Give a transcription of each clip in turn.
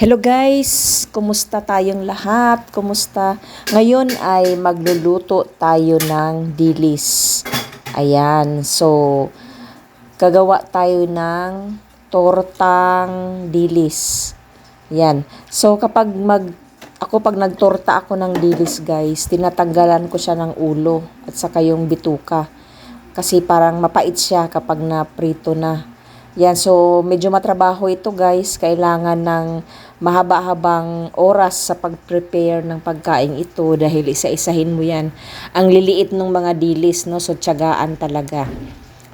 Hello guys! Kumusta tayong lahat? Kumusta? Ngayon ay magluluto tayo ng dilis. Ayan. So, gagawa tayo ng tortang dilis. Yan. So, kapag mag ako pag nagtorta ako ng dilis guys, tinatanggalan ko siya ng ulo at saka yung bituka. Kasi parang mapait siya kapag na-prito na. Yan, so medyo matrabaho ito guys. Kailangan ng mahaba-habang oras sa pag-prepare ng pagkain ito dahil isa-isahin mo yan. Ang liliit ng mga dilis, no? So tiyagaan talaga.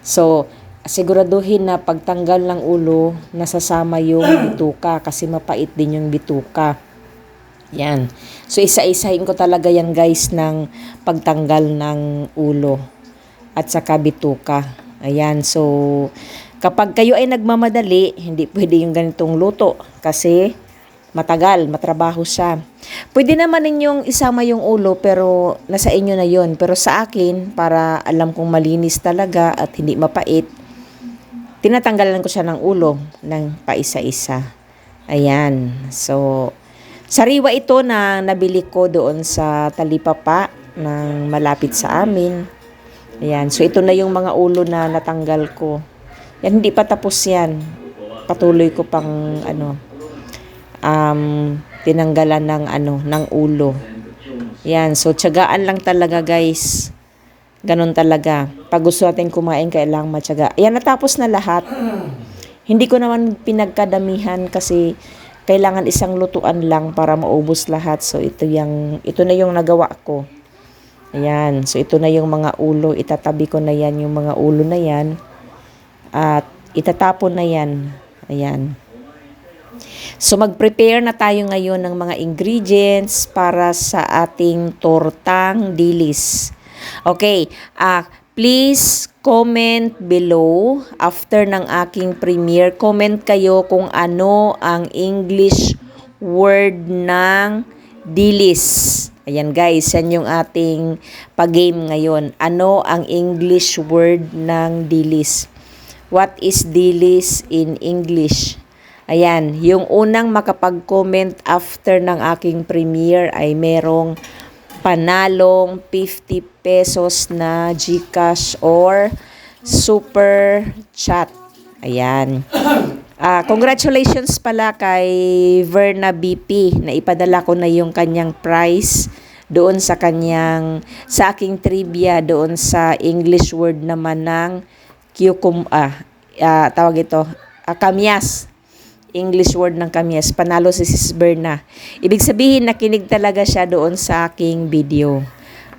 So, siguraduhin na pagtanggal ng ulo, nasasama yung bituka kasi mapait din yung bituka. Yan. So, isa-isahin ko talaga yan guys ng pagtanggal ng ulo at saka bituka. Ayan. So, kapag kayo ay nagmamadali, hindi pwede yung ganitong luto kasi matagal, matrabaho siya. Pwede naman ninyong isama yung ulo pero nasa inyo na yon. Pero sa akin, para alam kong malinis talaga at hindi mapait, tinatanggalan ko siya ng ulo ng paisa-isa. Ayan. So, sariwa ito na nabili ko doon sa Talipapa ng malapit sa amin. Ayan. So, ito na yung mga ulo na natanggal ko. Yan, hindi pa tapos yan. Patuloy ko pang, ano, um, tinanggalan ng, ano, ng ulo. Yan. So, tiyagaan lang talaga, guys. Ganon talaga. Pag gusto natin kumain, kailangan matyaga. Ayan, natapos na lahat. Hindi ko naman pinagkadamihan kasi kailangan isang lutuan lang para maubos lahat. So, ito, yung, ito na yung nagawa ko. Ayan. So, ito na yung mga ulo. Itatabi ko na yan yung mga ulo na yan. At itatapon na yan. Ayan. So, mag-prepare na tayo ngayon ng mga ingredients para sa ating tortang dilis. Okay. Uh, please comment below after ng aking premiere. Comment kayo kung ano ang English word ng dilis. Ayan guys, yan yung ating pag-game ngayon. Ano ang English word ng dilis? What is dilis in English? Ayan, yung unang makapag-comment after ng aking premiere ay merong panalong 50 pesos na GCash or super chat. Ayan. Uh, congratulations pala kay Verna BP na ipadala ko na yung kanyang prize doon sa kanyang sa aking trivia doon sa English word naman ng cucum ah uh, tawag ito uh, kamyas. English word ng kamyas. Panalo si Sis Berna. Ibig sabihin nakinig talaga siya doon sa aking video.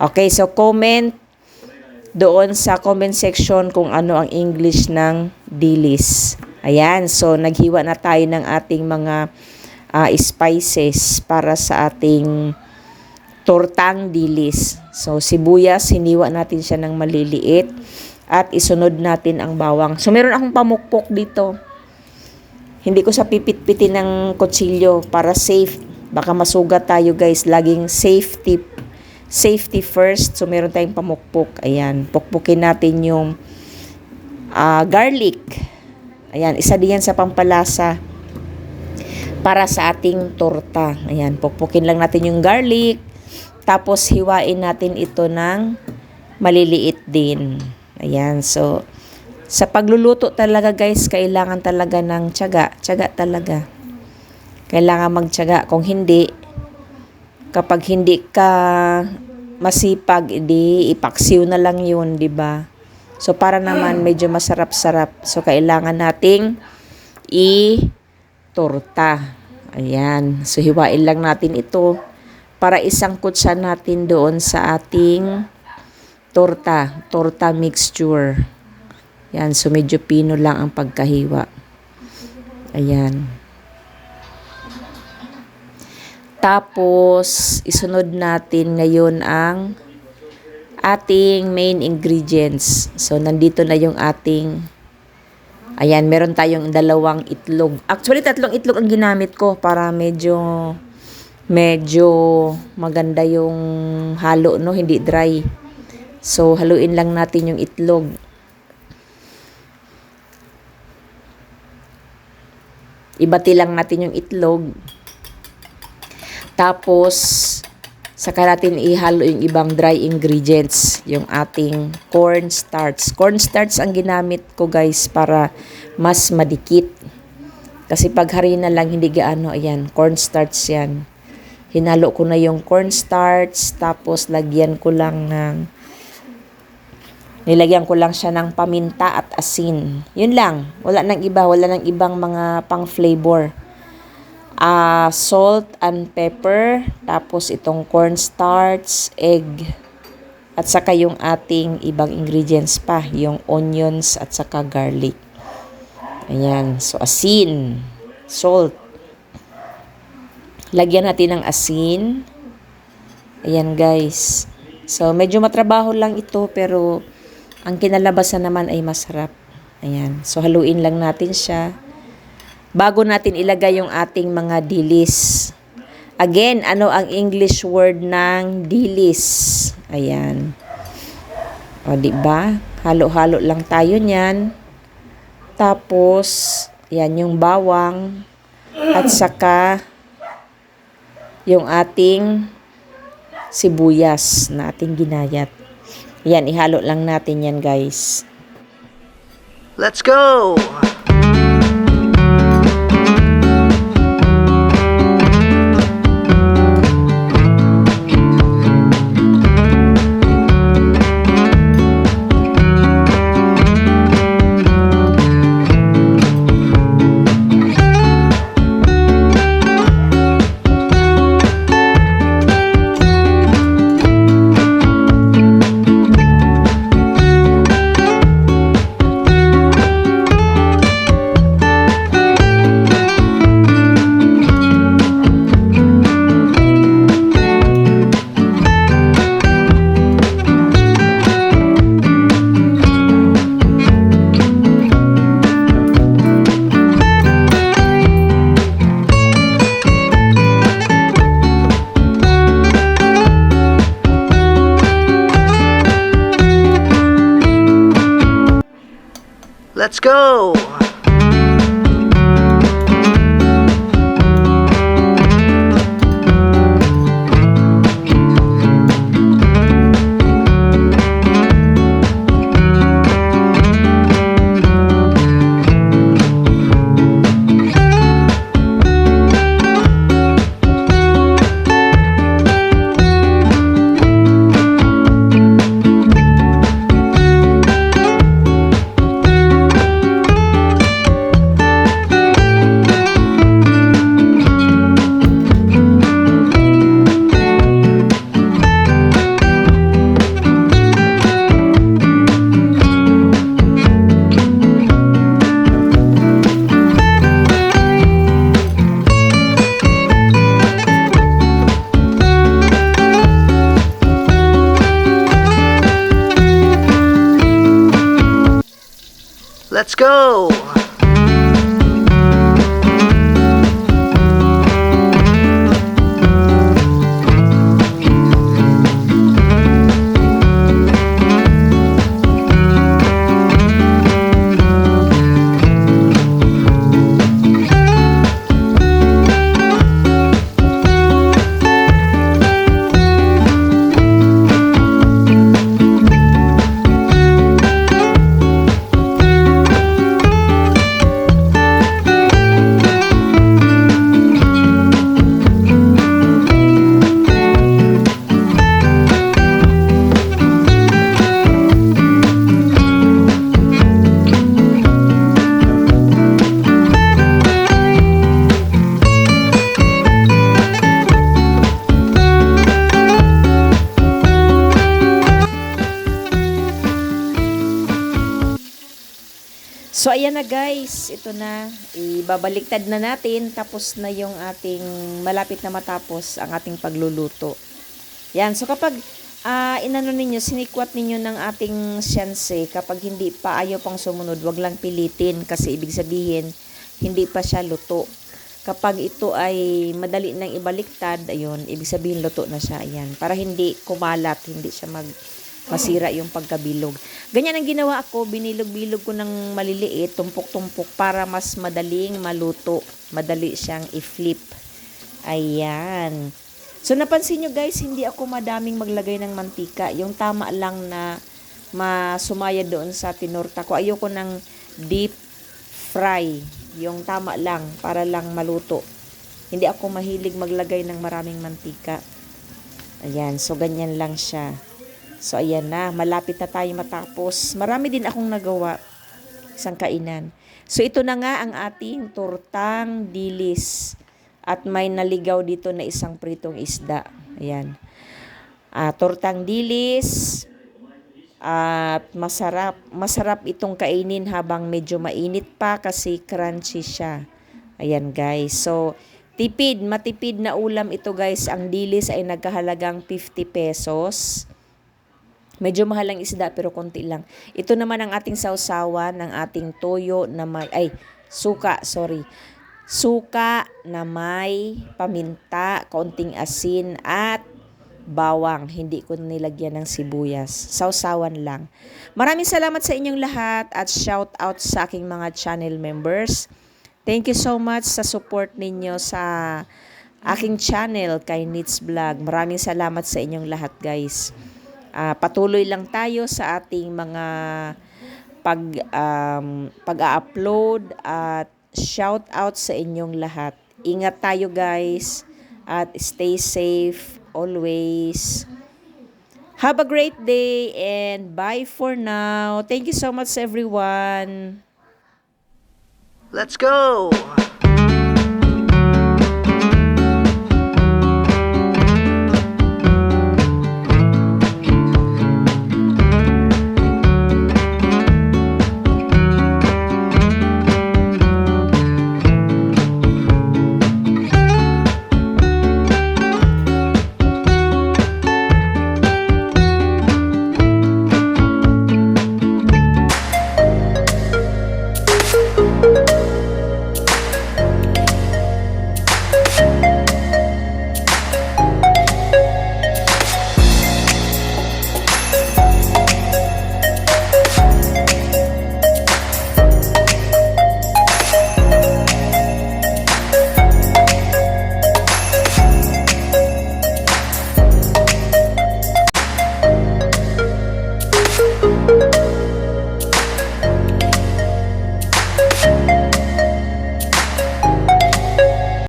Okay so comment doon sa comment section kung ano ang English ng dilis. Ayan, so naghiwa na tayo ng ating mga uh, spices para sa ating tortang dilis. So sibuyas, hiniwa natin siya ng maliliit at isunod natin ang bawang. So meron akong pamukpok dito. Hindi ko sa pipit-pitin ng kutsilyo para safe. Baka masugat tayo guys. Laging safety safety first. So meron tayong pamukpok. Ayan, pukpukin natin yung uh, garlic. Ayan, isa diyan sa pampalasa para sa ating torta. Ayan, pukpukin lang natin yung garlic. Tapos hiwain natin ito ng maliliit din. Ayan, so sa pagluluto talaga guys, kailangan talaga ng tiyaga. Tiyaga talaga. Kailangan magtiyaga. Kung hindi, kapag hindi ka masipag, di ipaksiw na lang yun, di ba? So, para naman medyo masarap-sarap. So, kailangan nating i-torta. Ayan. So, hiwain lang natin ito para isangkot siya natin doon sa ating torta. Torta mixture. Ayan. So, medyo pino lang ang pagkahiwa. Ayan. Tapos, isunod natin ngayon ang ating main ingredients. So, nandito na yung ating, ayan, meron tayong dalawang itlog. Actually, tatlong itlog ang ginamit ko para medyo, medyo maganda yung halo, no? Hindi dry. So, haluin lang natin yung itlog. Ibati lang natin yung itlog. Tapos, saka natin ihalo yung ibang dry ingredients, yung ating cornstarch. Cornstarch ang ginamit ko guys para mas madikit. Kasi pag harina lang, hindi gaano, ayan, cornstarch yan. Hinalo ko na yung cornstarch, tapos lagyan ko lang ng, nilagyan ko lang siya ng paminta at asin. Yun lang, wala nang iba, wala nang ibang mga pang flavor ah salt and pepper, tapos itong cornstarch, egg, at saka yung ating ibang ingredients pa, yung onions at saka garlic. Ayan, so asin, salt. Lagyan natin ng asin. Ayan guys. So medyo matrabaho lang ito pero ang kinalabasan naman ay masarap. Ayan, so haluin lang natin siya bago natin ilagay yung ating mga dilis. Again, ano ang English word ng dilis? Ayan. O, di ba? Halo-halo lang tayo niyan. Tapos, yan yung bawang. At saka, yung ating sibuyas na ating ginayat. Yan, ihalo lang natin yan, guys. Let's go! Let's go! Let's go! Na guys. Ito na. Ibabaliktad na natin. Tapos na yung ating malapit na matapos ang ating pagluluto. Yan. So, kapag ah inano ninyo, sinikwat ninyo ng ating siyanse, kapag hindi pa ayaw pang sumunod, wag lang pilitin. Kasi ibig sabihin, hindi pa siya luto. Kapag ito ay madali nang ibaliktad, ayun, ibig sabihin luto na siya. Ayan. Para hindi kumalat, hindi siya mag masira yung pagkabilog. Ganyan ang ginawa ako, binilog-bilog ko ng maliliit, tumpok-tumpok para mas madaling maluto. Madali siyang i-flip. Ayan. So napansin nyo guys, hindi ako madaming maglagay ng mantika. Yung tama lang na masumaya doon sa tinorta ko. Ayoko ng deep fry. Yung tama lang para lang maluto. Hindi ako mahilig maglagay ng maraming mantika. Ayan, so ganyan lang siya. So ayan na, malapit na tayo matapos. Marami din akong nagawa. Isang kainan. So ito na nga ang ating tortang dilis. At may naligaw dito na isang pritong isda. Ayan. Ah, tortang dilis. At masarap. Masarap itong kainin habang medyo mainit pa kasi crunchy siya. Ayan guys. So, tipid, matipid na ulam ito guys. Ang dilis ay nagkahalagang 50 pesos. Medyo mahal ang isda pero konti lang. Ito naman ang ating sausawan ng ating toyo na may, ay, suka, sorry. Suka na may paminta, konting asin at bawang. Hindi ko nilagyan ng sibuyas. Sausawan lang. Maraming salamat sa inyong lahat at shout out sa aking mga channel members. Thank you so much sa support ninyo sa aking channel kay Nits Vlog. Maraming salamat sa inyong lahat guys. Ah, patuloy lang tayo sa ating mga pag um, pag-upload at shout out sa inyong lahat. Ingat tayo guys at stay safe always. Have a great day and bye for now. Thank you so much everyone. Let's go.